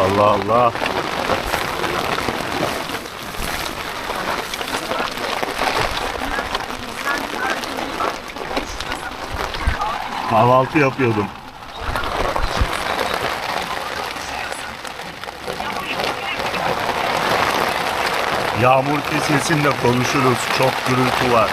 Allah Allah. Kahvaltı yapıyordum. Yağmur kesilsin de konuşuruz. Çok gürültü var.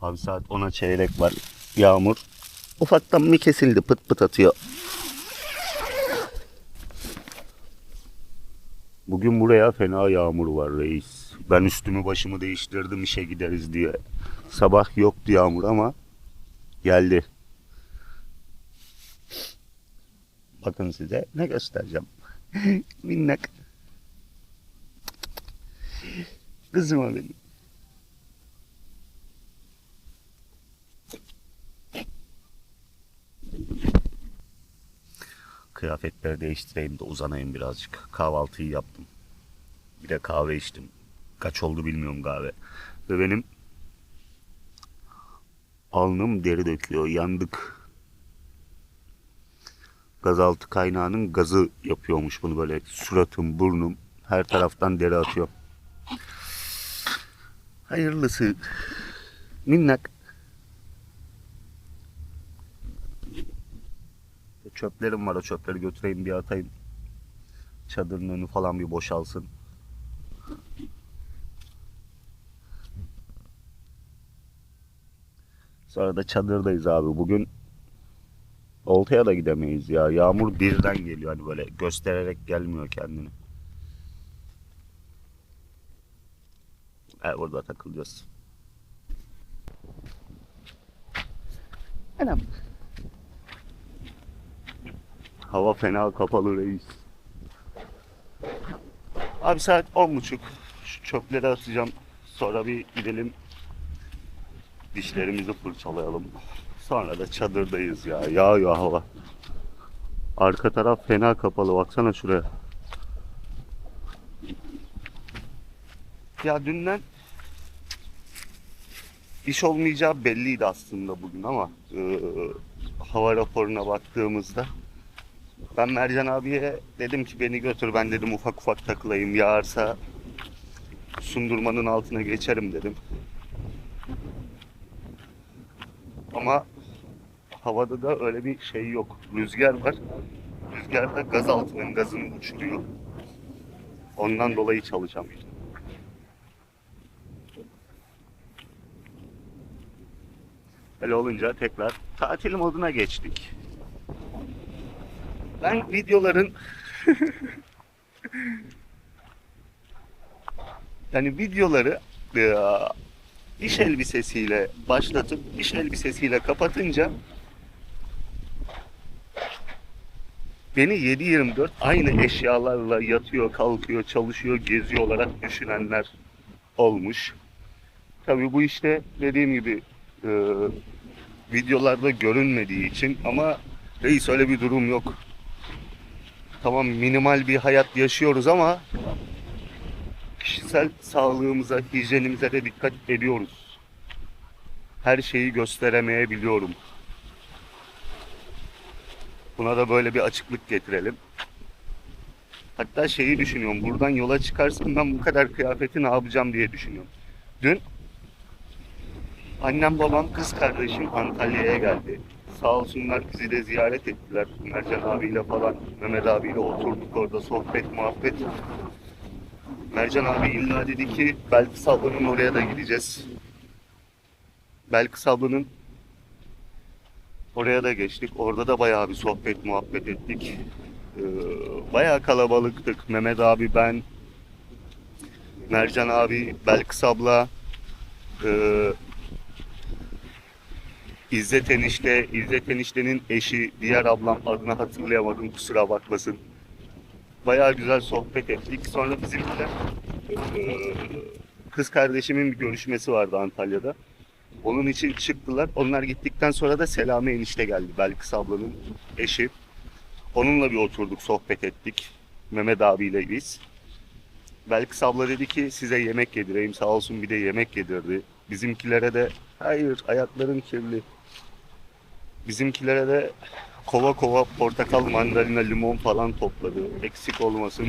Abi saat 10'a çeyrek var. Yağmur. Ufaktan mı kesildi pıt pıt atıyor. Bugün buraya fena yağmur var reis. Ben üstümü başımı değiştirdim işe gideriz diye. Sabah yoktu yağmur ama geldi. Bakın size ne göstereceğim. Minnak. Kızıma benim. Kıyafetleri değiştireyim de uzanayım birazcık. Kahvaltıyı yaptım. Bir de kahve içtim. Kaç oldu bilmiyorum kahve. Ve benim alnım deri döküyor. Yandık. Gazaltı kaynağının gazı yapıyormuş bunu böyle suratım, burnum her taraftan deri atıyor. Hayırlısı. Minnak. Çöplerim var o çöpleri götüreyim bir atayım. Çadırın önü falan bir boşalsın. Sonra da çadırdayız abi. Bugün Oltaya da gidemeyiz ya. Yağmur birden geliyor hani böyle göstererek gelmiyor kendini. Evet burada takılacağız. Anam. Hava fena kapalı reis. Abi saat on buçuk. Şu çöpleri atacağım. Sonra bir gidelim. Dişlerimizi fırçalayalım. Sonra da çadırdayız ya. Yağıyor hava. Arka taraf fena kapalı. Baksana şuraya. Ya dünden iş olmayacağı belliydi aslında bugün ama e, hava raporuna baktığımızda ben Mercan abiye dedim ki beni götür ben dedim ufak ufak takılayım yağarsa sundurmanın altına geçerim dedim. Ama havada da öyle bir şey yok. Rüzgar var. Rüzgar da gaz altının gazını uçuruyor. Ondan dolayı çalışamıyorum. Öyle olunca tekrar tatil moduna geçtik. Ben videoların yani videoları e, iş elbisesiyle başlatıp iş elbisesiyle kapatınca beni 7-24 aynı eşyalarla yatıyor, kalkıyor, çalışıyor, geziyor olarak düşünenler olmuş. Tabii bu işte dediğim gibi e, videolarda görünmediği için ama reis öyle bir durum yok. Tamam minimal bir hayat yaşıyoruz ama kişisel sağlığımıza, hijyenimize de dikkat ediyoruz. Her şeyi gösteremeyebiliyorum. Buna da böyle bir açıklık getirelim. Hatta şeyi düşünüyorum. Buradan yola çıkarsam ben bu kadar kıyafeti ne yapacağım diye düşünüyorum. Dün annem babam kız kardeşim Antalya'ya geldi. Sağ olsunlar bizi de ziyaret ettiler. Mercan abiyle falan Mehmet abiyle oturduk orada sohbet muhabbet. Mercan abi illa dedi ki Belkıs ablanın oraya da gideceğiz. Belkıs ablanın oraya da geçtik. Orada da bayağı bir sohbet muhabbet ettik. Ee, bayağı kalabalıktık. Mehmet abi ben, Mercan abi, Belkıs abla, ee, İzzet enişte, İzzet eniştenin eşi, diğer ablam adını hatırlayamadım kusura bakmasın. Bayağı güzel sohbet ettik. Sonra bizimkiler kız kardeşimin bir görüşmesi vardı Antalya'da. Onun için çıktılar. Onlar gittikten sonra da Selami enişte geldi. Belkıs ablanın eşi. Onunla bir oturduk, sohbet ettik. Mehmet abiyle biz. Belkıs abla dedi ki size yemek yedireyim. Sağ olsun bir de yemek yedirdi. Bizimkilere de hayır ayakların kirli. Bizimkilere de kova kova portakal, mandalina, limon falan topladı. Eksik olmasın.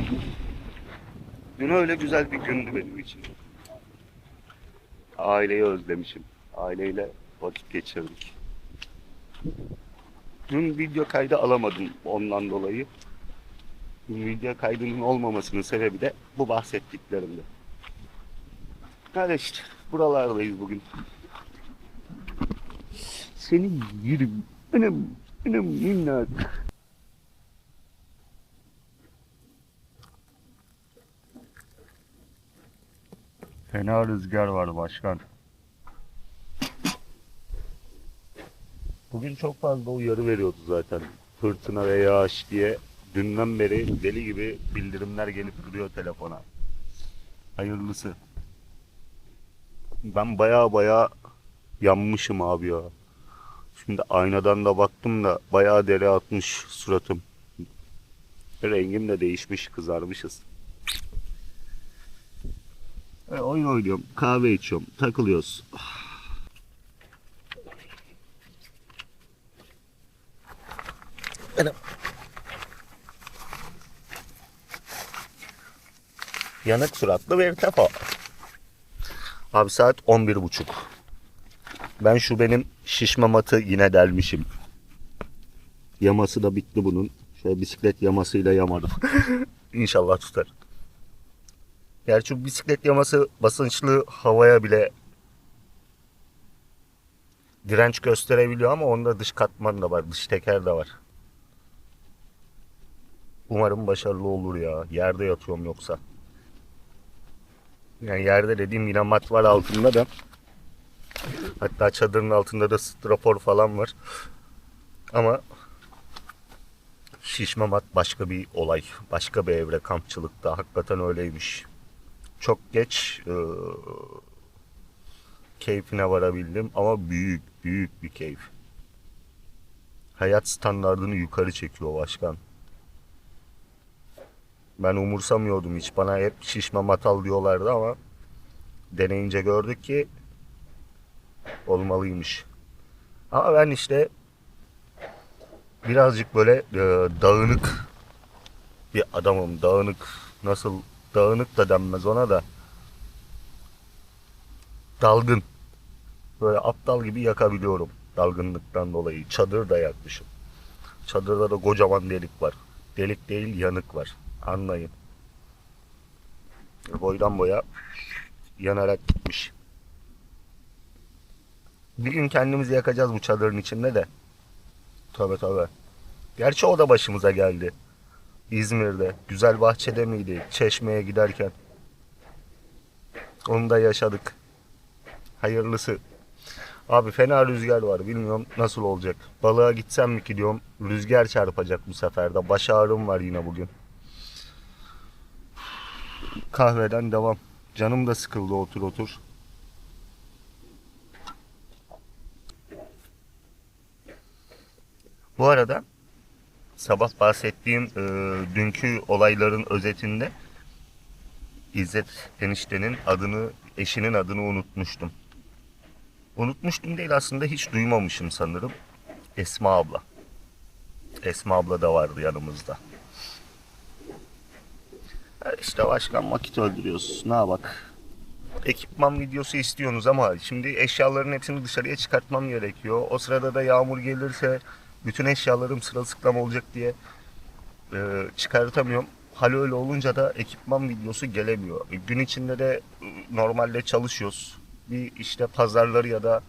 Dün öyle güzel bir gündü benim için. Aileyi özlemişim. Aileyle vakit geçirdik. Dün video kaydı alamadım ondan dolayı. Dün video kaydının olmamasının sebebi de bu bahsettiklerimde. Hadi işte buralardayız bugün. Seni yerim. Benim, benim minnak. Fena rüzgar var başkan. Bugün çok fazla uyarı veriyordu zaten. Fırtına ve yağış diye. Dünden beri deli gibi bildirimler gelip duruyor telefona. Hayırlısı. Ben baya baya yanmışım abi ya. Şimdi aynadan da baktım da bayağı deri atmış suratım. Rengim de değişmiş, kızarmışız. E, oyun oynuyorum, kahve içiyorum, takılıyoruz. Anam. Yanık suratlı bir tefa. Abi saat 11.30. Ben şu benim şişme matı yine delmişim. Yaması da bitti bunun. Şöyle bisiklet yamasıyla yamadım. İnşallah tutar. Gerçi bu bisiklet yaması basınçlı havaya bile direnç gösterebiliyor ama onda dış katman da var, dış teker de var. Umarım başarılı olur ya. Yerde yatıyorum yoksa. Yani yerde dediğim yine mat var altında da. Hatta çadırın altında da strafor falan var. Ama şişme mat başka bir olay. Başka bir evre kampçılıkta. Hakikaten öyleymiş. Çok geç e, keyfine varabildim ama büyük büyük bir keyif. Hayat standartını yukarı çekiyor başkan. Ben umursamıyordum hiç. Bana hep şişme matal diyorlardı ama deneyince gördük ki olmalıymış. Ama ben işte birazcık böyle e, dağınık bir adamım. Dağınık nasıl dağınık da denmez ona da dalgın. Böyle aptal gibi yakabiliyorum dalgınlıktan dolayı. Çadır da yakmışım. Çadırda da kocaman delik var. Delik değil yanık var. Anlayın. Boydan boya yanarak gitmiş. Bir gün kendimizi yakacağız bu çadırın içinde de. Tövbe tövbe. Gerçi o da başımıza geldi. İzmir'de. Güzel bahçede miydi? Çeşmeye giderken. Onu da yaşadık. Hayırlısı. Abi fena rüzgar var. Bilmiyorum nasıl olacak. Balığa gitsem mi ki diyorum. Rüzgar çarpacak bu sefer de. Baş ağrım var yine bugün. Kahveden devam. Canım da sıkıldı otur otur. Bu arada sabah bahsettiğim e, dünkü olayların özetinde İzzet eniştenin adını, eşinin adını unutmuştum. Unutmuştum değil aslında hiç duymamışım sanırım. Esma abla. Esma abla da vardı yanımızda. İşte başkan vakit öldürüyoruz. Ne bak. Ekipman videosu istiyorsunuz ama şimdi eşyaların hepsini dışarıya çıkartmam gerekiyor. O sırada da yağmur gelirse bütün eşyalarım sırılsıklam olacak diye e, çıkartamıyorum. Hal öyle olunca da ekipman videosu gelemiyor. E, gün içinde de e, normalde çalışıyoruz. Bir işte pazarları ya da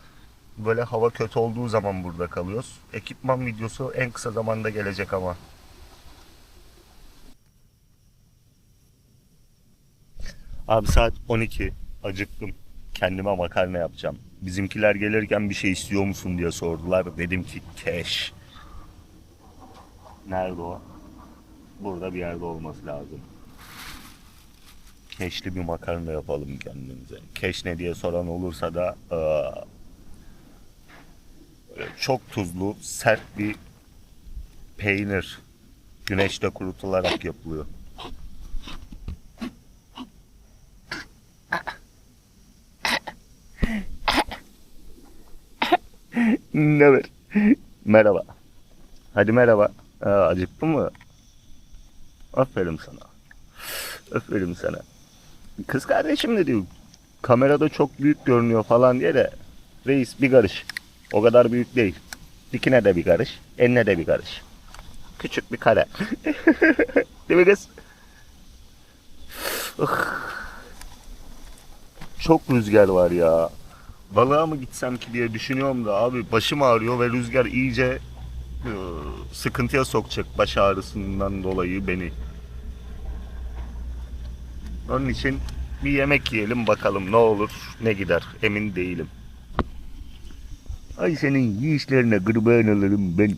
böyle hava kötü olduğu zaman burada kalıyoruz. Ekipman videosu en kısa zamanda gelecek ama. Abi saat 12. Acıktım. Kendime makarna yapacağım. Bizimkiler gelirken bir şey istiyor musun diye sordular. Dedim ki keş. Nerede o? Burada bir yerde olması lazım. Keşli bir makarna yapalım kendimize. Keş ne diye soran olursa da eee, çok tuzlu, sert bir peynir. Güneşte kurutularak yapılıyor. ne haber? Merhaba. Hadi merhaba. Aa, acıktın mı? Aferin sana. Aferin sana. Kız kardeşim de diyor. Kamerada çok büyük görünüyor falan diye de reis bir karış. O kadar büyük değil. Dikine de bir karış. Enine de bir karış. Küçük bir kare. değil mi kız? Çok rüzgar var ya. Balığa mı gitsem ki diye düşünüyorum da abi başım ağrıyor ve rüzgar iyice sıkıntıya sokacak baş ağrısından dolayı beni. Onun için bir yemek yiyelim bakalım ne olur ne gider emin değilim. Ay senin yiyişlerine kurban olurum ben.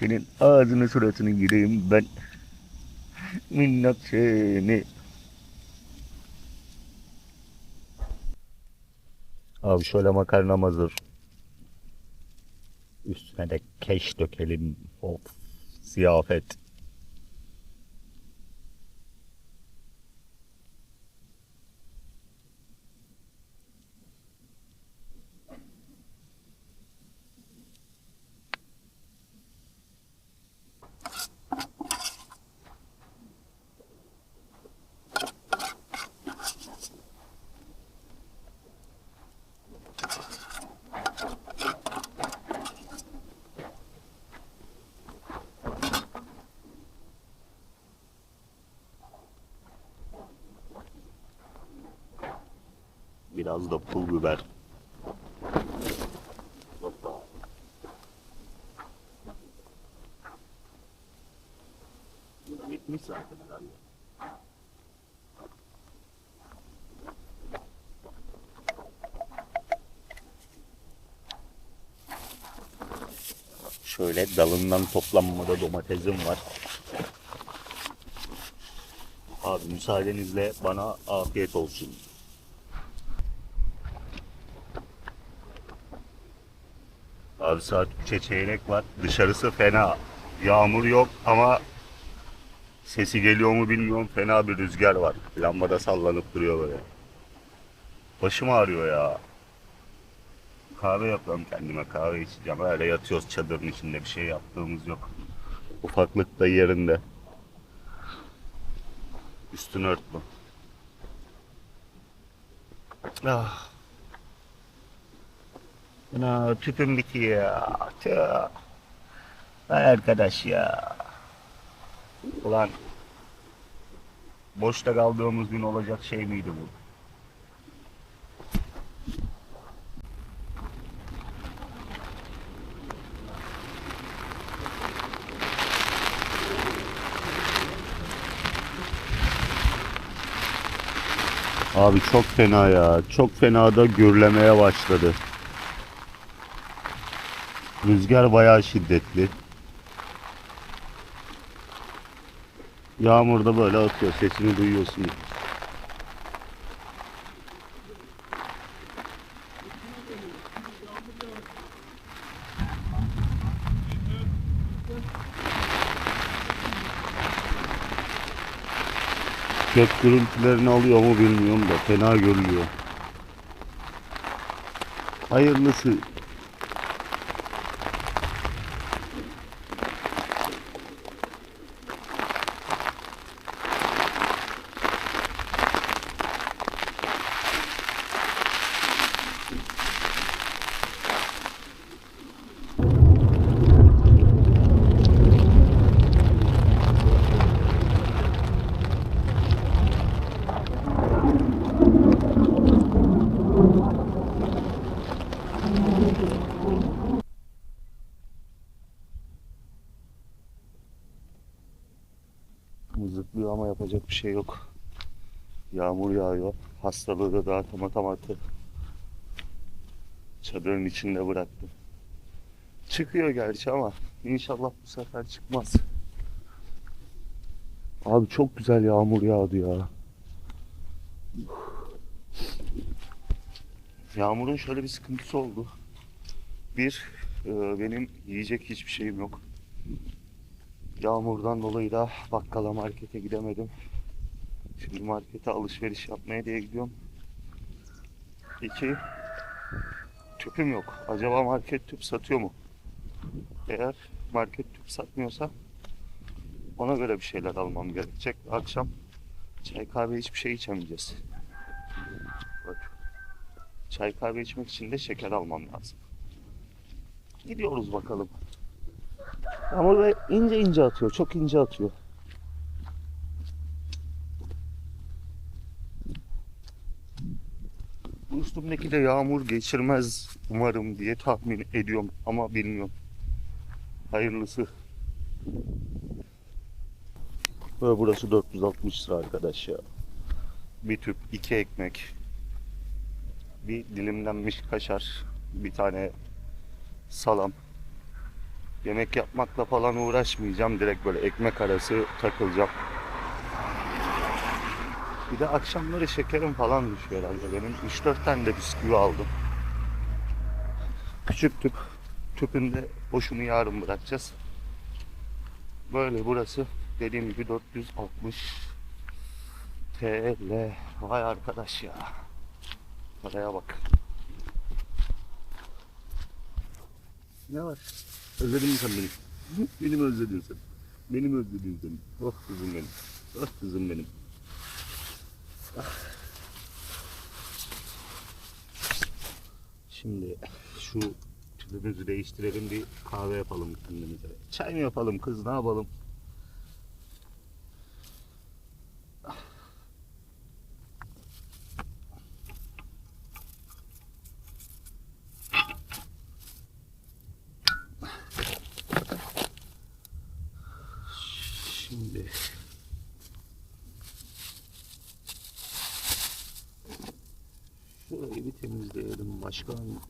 Senin ağzını suratını yiyeyim ben. Minnak seni. Abi şöyle makarnam hazır. Üstüne de keş dökelim. Of. Ziyafet. Biraz da pul biber. Bitmiş zaten herhalde. Şöyle dalından toplanmada domatesim var. Abi müsaadenizle bana afiyet olsun. Abi saat 3'e çeyrek var. Dışarısı fena. Yağmur yok ama sesi geliyor mu bilmiyorum. Fena bir rüzgar var. Lambada sallanıp duruyor böyle. Başım ağrıyor ya. Kahve yapıyorum kendime. Kahve içeceğim. Öyle yatıyoruz çadırın içinde. Bir şey yaptığımız yok. Ufaklık da yerinde. Üstünü örtme. Ah. Ana tüpüm bitiyor. Tüh. Vay arkadaş ya. Ulan boşta kaldığımız gün olacak şey miydi bu? Abi çok fena ya. Çok fena da gürlemeye başladı. Rüzgar bayağı şiddetli. Yağmur da böyle atıyor. Sesini duyuyorsun. Gök gürültülerini alıyor mu bilmiyorum da fena görülüyor. Hayırlısı. Mızıklıyor ama yapacak bir şey yok. Yağmur yağıyor. Hastalığı da daha tam atamatı. Çadırın içinde bıraktım. Çıkıyor gerçi ama inşallah bu sefer çıkmaz. Abi çok güzel yağmur yağdı ya. Yağmurun şöyle bir sıkıntısı oldu. Bir, e, benim yiyecek hiçbir şeyim yok. Yağmurdan dolayı da bakkala markete gidemedim. Şimdi markete alışveriş yapmaya diye gidiyorum. İki, tüpüm yok. Acaba market tüp satıyor mu? Eğer market tüp satmıyorsa ona göre bir şeyler almam gerekecek. Akşam çay kahve hiçbir şey içemeyeceğiz. Bak. Çay kahve içmek için de şeker almam lazım. Gidiyoruz bakalım. Ama da ince ince atıyor. Çok ince atıyor. Bu üstümdeki de yağmur geçirmez umarım diye tahmin ediyorum ama bilmiyorum. Hayırlısı. Ve burası 460 lira arkadaş ya. Bir tüp, iki ekmek, bir dilimlenmiş kaşar, bir tane salam. Yemek yapmakla falan uğraşmayacağım. Direkt böyle ekmek arası takılacağım. Bir de akşamları şekerim falan düşüyor herhalde benim. 3-4 tane de bisküvi aldım. Küçük tüp. Tüpünde boşunu yarın bırakacağız. Böyle burası dediğim gibi 460 TL. Vay arkadaş ya. Paraya bak. Ne var? Özledin mi sen beni? Beni mi özledin sen? Beni mi özledin sen? Oh kızım benim. Oh kızım benim. Ah. Şimdi şu tüpümüzü değiştirelim bir kahve yapalım kendimize. Çay mı yapalım kız ne yapalım? Şimdi şurayı bir temizleyelim başkan.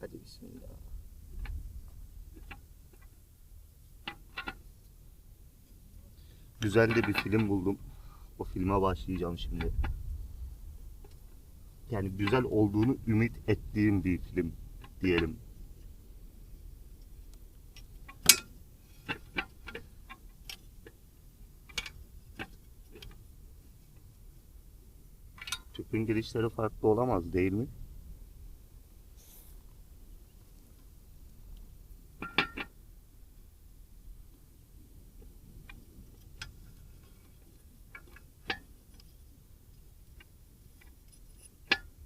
Hadi. Güzel de bir film buldum. O filme başlayacağım şimdi. Yani güzel olduğunu ümit ettiğim bir film diyelim. Tüpün girişleri farklı olamaz değil mi?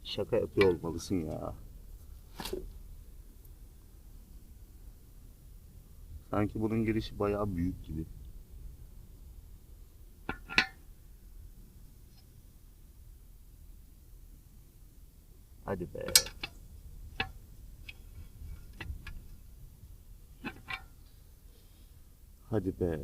Şaka yapıyor olmalısın ya. Sanki bunun girişi bayağı büyük gibi. Hadi be. Hadi be.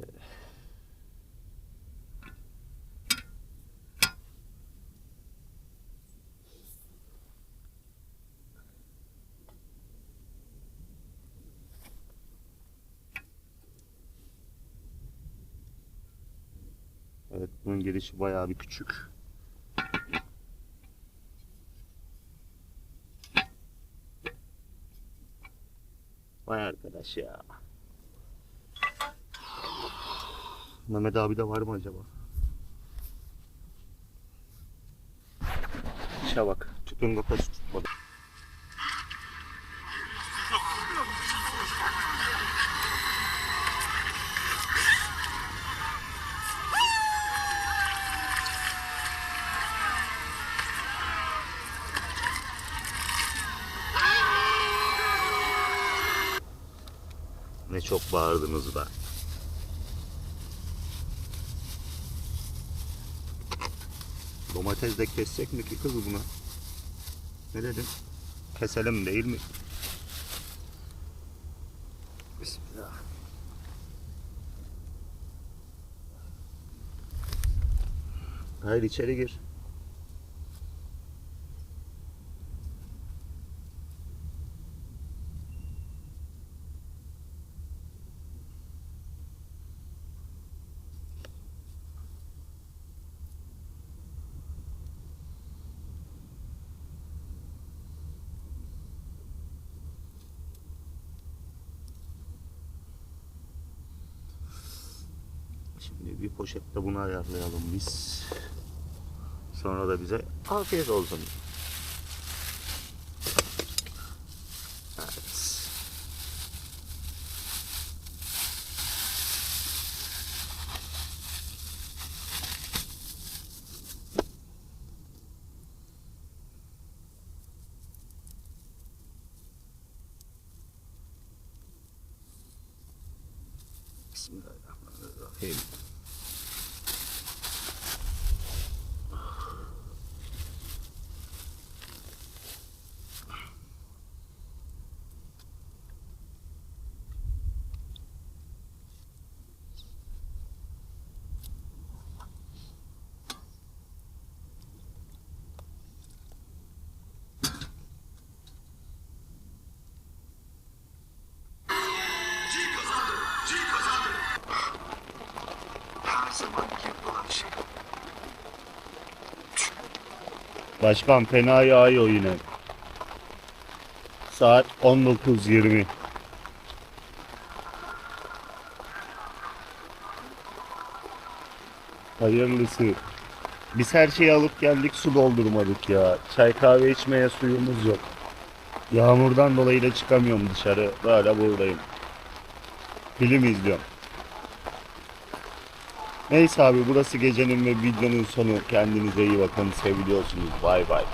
Evet bunun girişi bayağı bir küçük. Vay arkadaş ya. Mehmet abi de var mı acaba? İşe bak. Tüpün kafası tutmadı. Ne çok bağırdınız da. Domates de kessek mi ki kız buna? Ne dedin? Keselim değil mi? Bismillah. Hayır içeri gir. Bir poşette bunu ayarlayalım biz. Sonra da bize afiyet olsun. Evet. Bismillahirrahmanirrahim. Her zamanki yapılan şey. Başkan fena yağıyor yine. Saat 19.20. Hayırlısı. Biz her şeyi alıp geldik su doldurmadık ya. Çay kahve içmeye suyumuz yok. Yağmurdan dolayı da çıkamıyorum dışarı. Böyle buradayım. Film izliyorum. Neyse abi burası gecenin ve videonun sonu. Kendinize iyi bakın. Seviliyorsunuz. Bay bay.